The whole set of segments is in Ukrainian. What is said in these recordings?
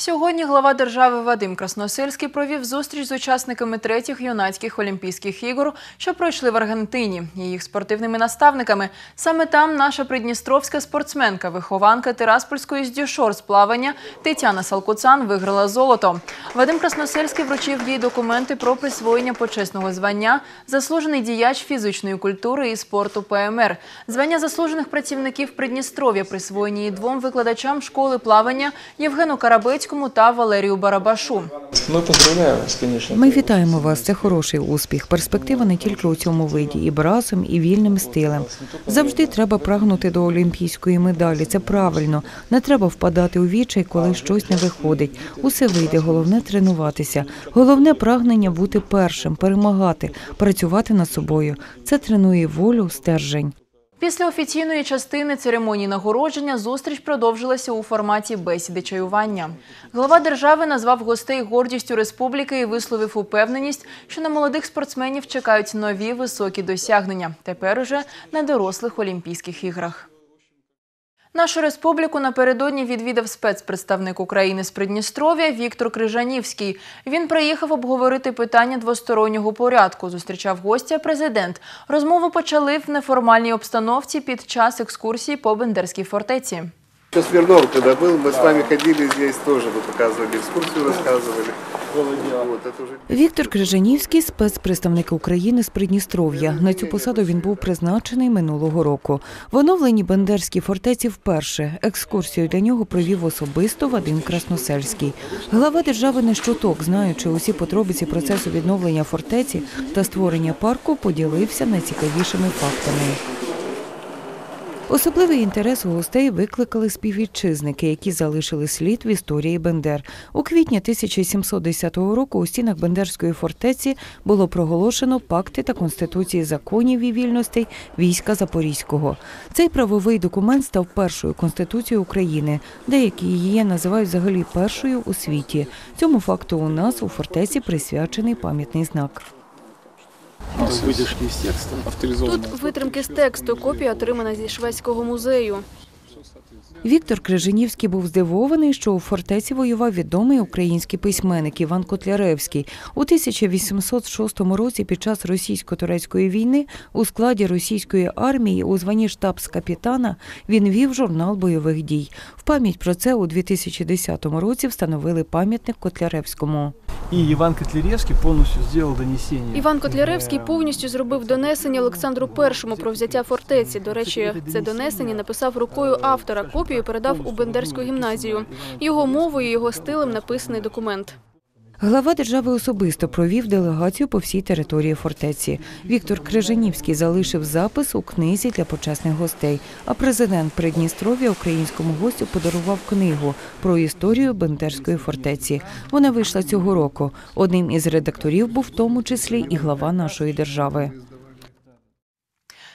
Сьогодні глава держави Вадим Красносельський провів зустріч з учасниками третіх юнацьких Олімпійських ігор, що пройшли в Аргентині, і їх спортивними наставниками. Саме там наша придністровська спортсменка, вихованка Тираспольської з дюшор з плавання Тетяна Салкуцан виграла золото. Вадим Красносельський вручив їй документи про присвоєння почесного звання заслужений діяч фізичної культури і спорту ПМР. Звання заслужених працівників Придністров'я присвоєні двом викладачам школи плавання Євгену Карабецькому та Валерію Барабашу. Ми поздравляємо вас, звісно. Ми вітаємо вас. Це хороший успіх. Перспектива не тільки у цьому виді, і бразом, і вільним стилем. Завжди треба прагнути до олімпійської медалі. Це правильно. Не треба впадати у відчай, коли щось не виходить. Усе вийде. Головне тренуватися. Головне прагнення бути першим, перемагати, працювати над собою. Це тренує волю, стержень. Після офіційної частини церемонії нагородження зустріч продовжилася у форматі бесіди чаювання. Глава держави назвав гостей гордістю республіки і висловив упевненість, що на молодих спортсменів чекають нові високі досягнення. Тепер уже на дорослих Олімпійських іграх. Нашу республіку напередодні відвідав спецпредставник України з Придністров'я Віктор Крижанівський. Він приїхав обговорити питання двостороннього порядку. Зустрічав гостя президент. Розмову почали в неформальній обстановці під час екскурсії по Бендерській фортеці. Еще Смирнов, когда был, мы с вами ходили здесь тоже, вы показывали экскурсию, Віктор Крижанівський спецпредставник України з Придністров'я. На цю посаду він був призначений минулого року. В оновленій Бендерській фортеці вперше екскурсію для нього провів особисто Вадим Красносельський. Глава держави не щоток, знаючи усі подробиці процесу відновлення фортеці та створення парку, поділився найцікавішими фактами. Особливий інтерес у гостей викликали співвітчизники, які залишили слід в історії Бендер. У квітні 1710 року у стінах Бендерської фортеці було проголошено пакти та конституції законів і вільностей війська Запорізького. Цей правовий документ став першою конституцією України. Деякі її називають взагалі першою у світі. Цьому факту у нас у фортеці присвячений пам'ятний знак. Витяжки з тексту. Тут витримки з тексту, копія отримана зі шведського музею. Віктор Крижанівський був здивований, що у фортеці воював відомий український письменник Іван Котляревський. У 1806 році під час російсько-турецької війни у складі російської армії у званні штабс-капітана він вів журнал бойових дій. В пам'ять про це у 2010 році встановили пам'ятник Котляревському. И Іван Котляревський повністю зробив донесення. Іван Котляревський повністю зробив донесення Олександру І про взяття фортеці. До речі, це донесення написав рукою автора. Копію передав у Бендерську гімназію. Його мовою, його стилем написаний документ. Глава держави особисто провів делегацію по всій території фортеці. Віктор Крижанівський залишив запис у книзі для почесних гостей. А президент Придністров'я українському гостю подарував книгу про історію Бендерської фортеці. Вона вийшла цього року. Одним із редакторів був в тому числі і глава нашої держави.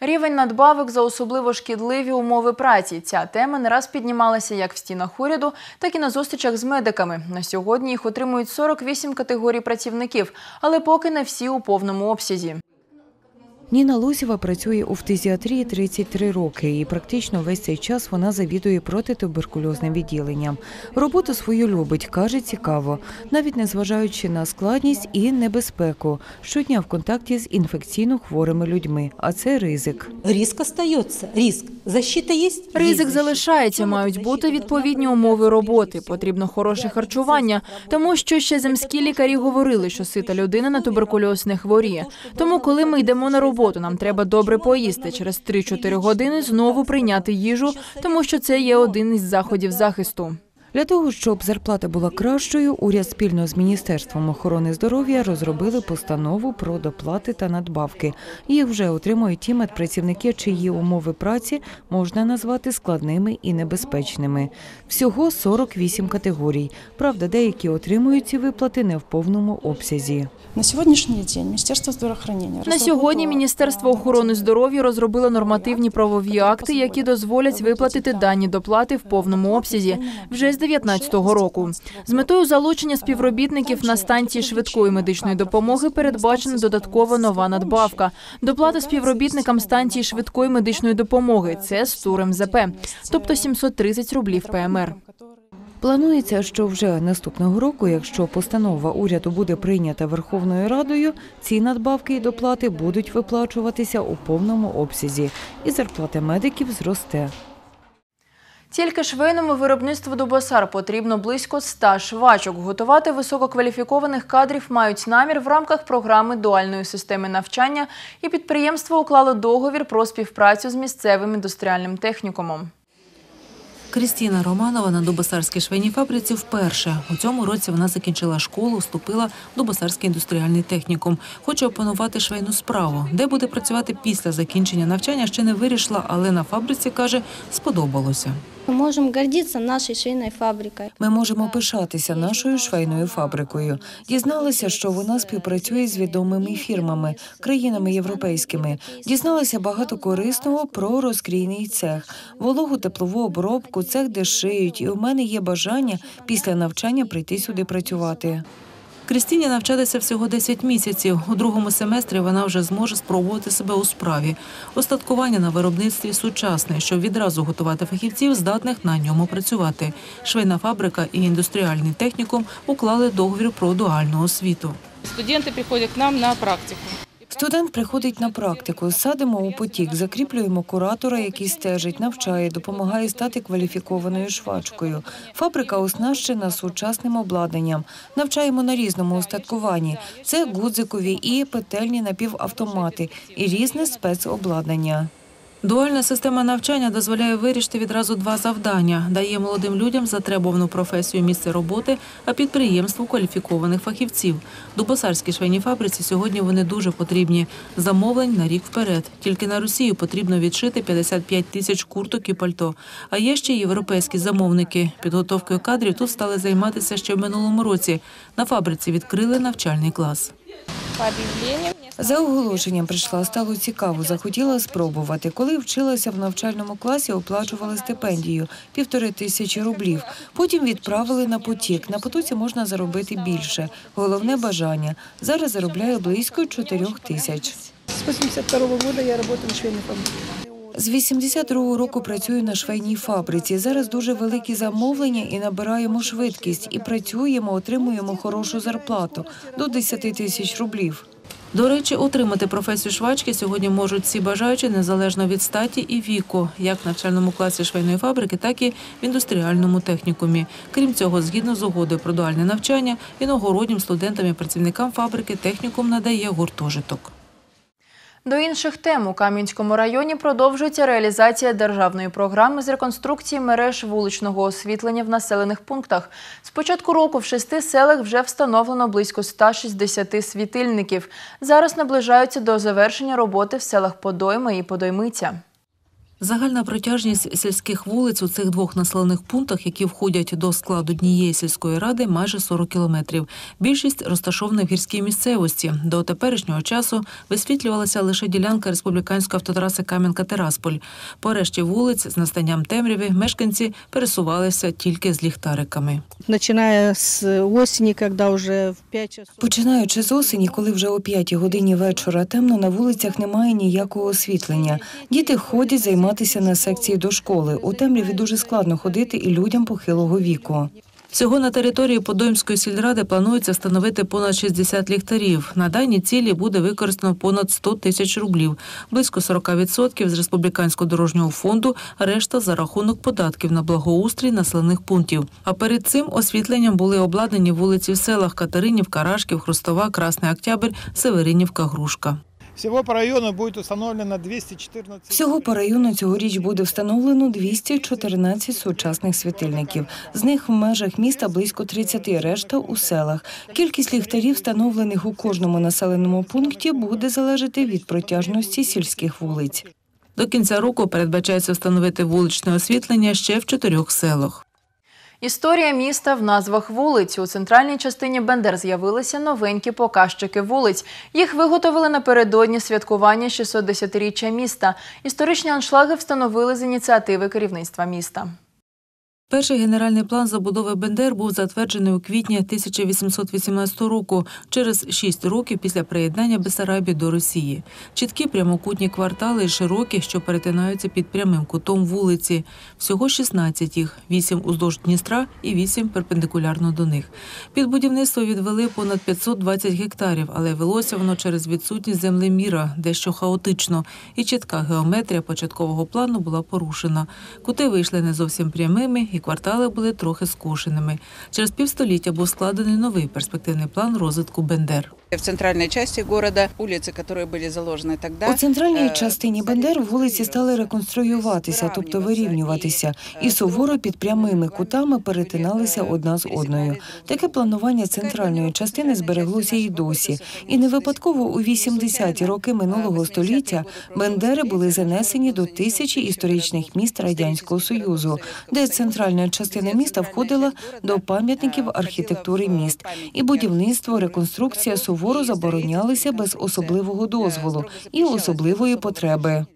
Рівень надбавок за особливо шкідливі умови праці. Ця тема не раз піднімалася як в стінах уряду, так і на зустрічах з медиками. На сьогодні їх отримують 48 категорій працівників, але поки не всі у повному обсязі. Ніна Лосєва працює у фтизіатрії 33 роки і практично весь цей час вона завідує протитуберкульозним відділенням. Роботу свою любить, каже, цікаво, навіть незважаючи на складність і небезпеку. Щодня в контакті з інфекційно хворими людьми, а це ризик. Риск остается. Риск. Защита есть? Ризик залишається, мають бути відповідні умови роботи. Потрібно хороше харчування, тому що ще земські лікарі говорили, що сита людина на туберкульоз не хворіє. Тому, коли ми йдемо на роботу, нам треба добре поїсти. Через 3-4 години знову прийняти їжу, тому що це є один із заходів захисту. Для того, щоб зарплата була кращою, уряд спільно з Міністерством охорони здоров'я розробили постанову про доплати та надбавки. Їх вже отримують ті медпрацівники, чиї умови праці можна назвати складними і небезпечними. Всього 48 категорій. Правда, деякі отримують ці виплати не в повному обсязі. На сьогоднішній день Міністерство здравоохранення На сьогодні Міністерство охорони здоров'я розробило нормативні правові акти, які дозволять виплатити дані доплати в повному обсязі вже з 2019 року. З метою залучення співробітників на станції швидкої медичної допомоги передбачена додаткова нова надбавка. Доплата співробітникам станції швидкої медичної допомоги це з ТУР МЗП, тобто 730 рублів ПМР. Планується, що вже наступного року, якщо постанова уряду буде прийнята Верховною Радою, ці надбавки і доплати будуть виплачуватися у повному обсязі, і зарплата медиків зросте. Тільки швейному виробництву Дубосар потрібно близько 100 швачок. Готувати висококваліфікованих кадрів мають намір в рамках програми дуальної системи навчання, і підприємство уклало договір про співпрацю з місцевим індустріальним технікумом. Крістіна Романова на Дубосарській швейній фабриці вперше. У цьому році вона закінчила школу, вступила в Дубосарський індустріальний технікум. Хоче опанувати швейну справу. Де буде працювати після закінчення навчання, ще не вирішила, але на фабриці каже, сподобалося. Мы можем гордиться нашей швейной фабрикой. Ми можемо пишатися нашою швейною фабрикою. Дізналися, що вона співпрацює з відомими фірмами, країнами європейськими. Дізналися багато корисного про розкрійний цех, вологу теплову обробку, цех, де шиють. І у мене є бажання після навчання прийти сюди працювати. Крістіні навчатися всього 10 місяців. У другому семестрі вона вже зможе спробувати себе у справі. Остаткування на виробництві сучасне, щоб відразу готувати фахівців, здатних на ньому працювати. Швейна фабрика і індустріальний технікум уклали договір про дуальну освіту. Студенти приходять к нам на практику. Студент приходить на практику, садимо у потік, закріплюємо куратора, який стежить, навчає, допомагає стати кваліфікованою швачкою. Фабрика оснащена сучасним обладнанням. Навчаємо на різному устаткуванні. Це гудзикові і петельні напівавтомати і різне спецобладнання. Дуальна система навчання дозволяє вирішити відразу два завдання: дає молодим людям затребувану професію місце роботи, а підприємству кваліфікованих фахівців. Дубосарській швейній фабриці сьогодні вони дуже потрібні. Замовлень на рік вперед. Тільки на Росію потрібно відшити 55 тисяч курток і пальто. А є ще європейські замовники. Підготовкою кадрів тут стали займатися ще в минулому році. На фабриці відкрили навчальний клас. За оголошенням прийшла, стало цікаво, захотіла спробувати. Коли вчилася в навчальному класі, оплачували стипендію півтори тисячі рублів. Потім відправили на потік. На потоці можна заробити більше. Головне бажання. Зараз заробляю близько чотирьох тисяч. С 82 года я швейной фабрике. З 82-го року працюю на швейній фабриці. Зараз дуже великі замовлення і набираємо швидкість. І працюємо, отримуємо хорошу зарплату до 10 тисяч рублів. До речі, отримати професію швачки сьогодні можуть всі бажаючі незалежно від статі і віку, як в навчальному класі швейної фабрики, так і в індустріальному технікумі. Крім цього, згідно з угодою про дуальне навчання, іногороднім студентам і працівникам фабрики технікум надає гуртожиток. До інших тем у Кам'янському районі продовжується реалізація державної програми з реконструкції мереж вуличного освітлення в населених пунктах. З початку року в шести селах вже встановлено близько 160 світильників. Зараз наближаються до завершення роботи в селах Подойми і Подоймиця. Загальна протяжність сільських вулиць у цих двох населених пунктах, які входять до складу однієї сільської ради, майже 40 кілометрів. Більшість розташована в гірській місцевості. До теперішнього часу висвітлювалася лише ділянка республіканської автотраси Кам'янка-Терасполь. По решті вулиць з настанням темряви мешканці пересувалися тільки з ліхтариками. Начиная с осени, когда уже в 5 часов. Починаючи з осені, коли вже о 5 годині вечора темно, на вулицях немає ніякого освітлення. Діти ходять займатися на секції до школи. У темряві дуже складно ходити і людям похилого віку. Всього на території Подоймської сільради планується встановити понад 60 ліхтарів. На дані цілі буде використано понад 100 тисяч рублів, близько 40% з республіканського дорожнього фонду, решта за рахунок податків на благоустрій населених пунктів. А перед цим освітленням були обладнані вулиці в селах Катеринівка, Рашків, Хрустова, Красний Октябрь, Северинівка, Грушка. Всего по району будет установлено 214... Всього по району цьогоріч буде встановлено 214 сучасних світильників. З них в межах міста близько 30, решта у селах. Кількість ліхтарів, встановлених у кожному населеному пункті, буде залежати від протяжності сільських вулиць. До кінця року передбачається встановити вуличне освітлення ще в чотирьох селах. Історія міста в назвах вулиць. У центральній частині Бендер з'явилися новенькі показчики вулиць. Їх виготовили напередодні святкування 610-річчя міста. Історичні аншлаги встановили з ініціативи керівництва міста. Перший генеральний план забудови Бендер був затверджений у квітні 1818 року, через шість років після приєднання Бесарабії до Росії. Чіткі прямокутні квартали і широкі, що перетинаються під прямим кутом вулиці. Всього 16 їх, 8 уздовж Дністра і 8 перпендикулярно до них. Під будівництво відвели понад 520 гектарів, але велося воно через відсутність землеміра, дещо хаотично, і чітка геометрія початкового плану була порушена. Кути вийшли не зовсім прямими, і квартали були трохи скошеними. Через півстоліття був складений новий перспективний план розвитку Бендер. В центральной части города улицы, которые были заложены тогда. У центральній е, частині Бендер вулиці стали реконструюватися, тобто вирівнюватися, і суворо під прямими кутами перетиналися одна з одною. Таке планування центральної частини збереглося і досі. І не випадково у 80-ті роки минулого століття Бендери були занесені до тисячі історичних міст радянського союзу, де центральна частина міста входила до пам'ятників архітектури міст, і будівництво, реконструкція суворо заборонялися без особливого дозволу і особливої потреби.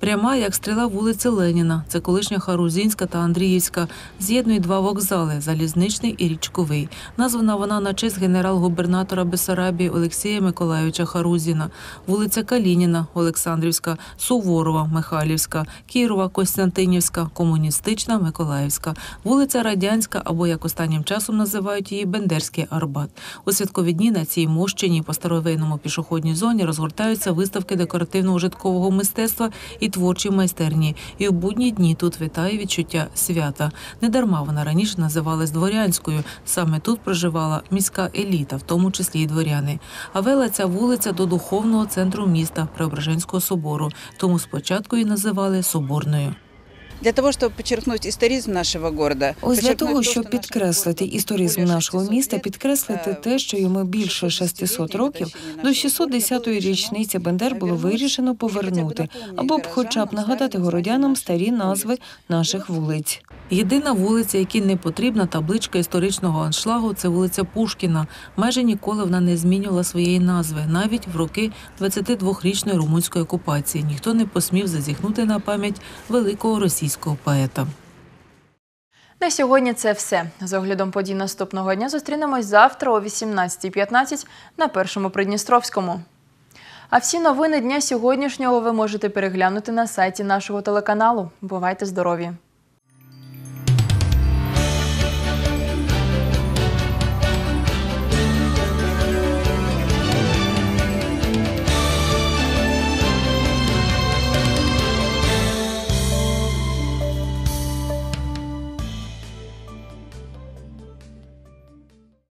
Пряма, як стріла вулиці Леніна, це колишня Харузінська та Андріївська, з'єднує два вокзали залізничний і річковий. Названа вона на честь генерал-губернатора Бесарабії Олексія Миколайовича Харузіна, вулиця Калініна, Олександрівська, Суворова, Михайлівська, Кірова, Костянтинівська, Комуністична, Миколаївська, вулиця Радянська або як останнім часом називають її Бендерський Арбат. У святкові дні на цій мощеній по старовинному пішохідній зоні розгортаються виставки декоративно-ужиткового мистецтва і творчі майстерні. І у будні дні тут витає відчуття свята. Недарма вона раніше називалась дворянською. Саме тут проживала міська еліта, в тому числі й дворяни. А вела ця вулиця до духовного центру міста Преображенського собору. Тому спочатку її називали Соборною. Для того, щоб підчеркнути історизм нашого города. Ось для того, щоб підкреслити історизм нашого міста, підкреслити те, що йому більше 600 років, до 610-ї річниці Бендер було вирішено повернути, або б хоча б нагадати городянам старі назви наших вулиць. Єдина вулиця, якій не потрібна табличка історичного аншлагу, це вулиця Пушкіна. Майже ніколи вона не змінювала своєї назви, навіть в роки 22-річної румунської окупації. Ніхто не посмів зазіхнути на пам'ять великого російського поета. На сьогодні це все. З оглядом подій наступного дня зустрінемось завтра о 18.15 на Першому Придністровському. А всі новини дня сьогоднішнього ви можете переглянути на сайті нашого телеканалу. Бувайте здорові!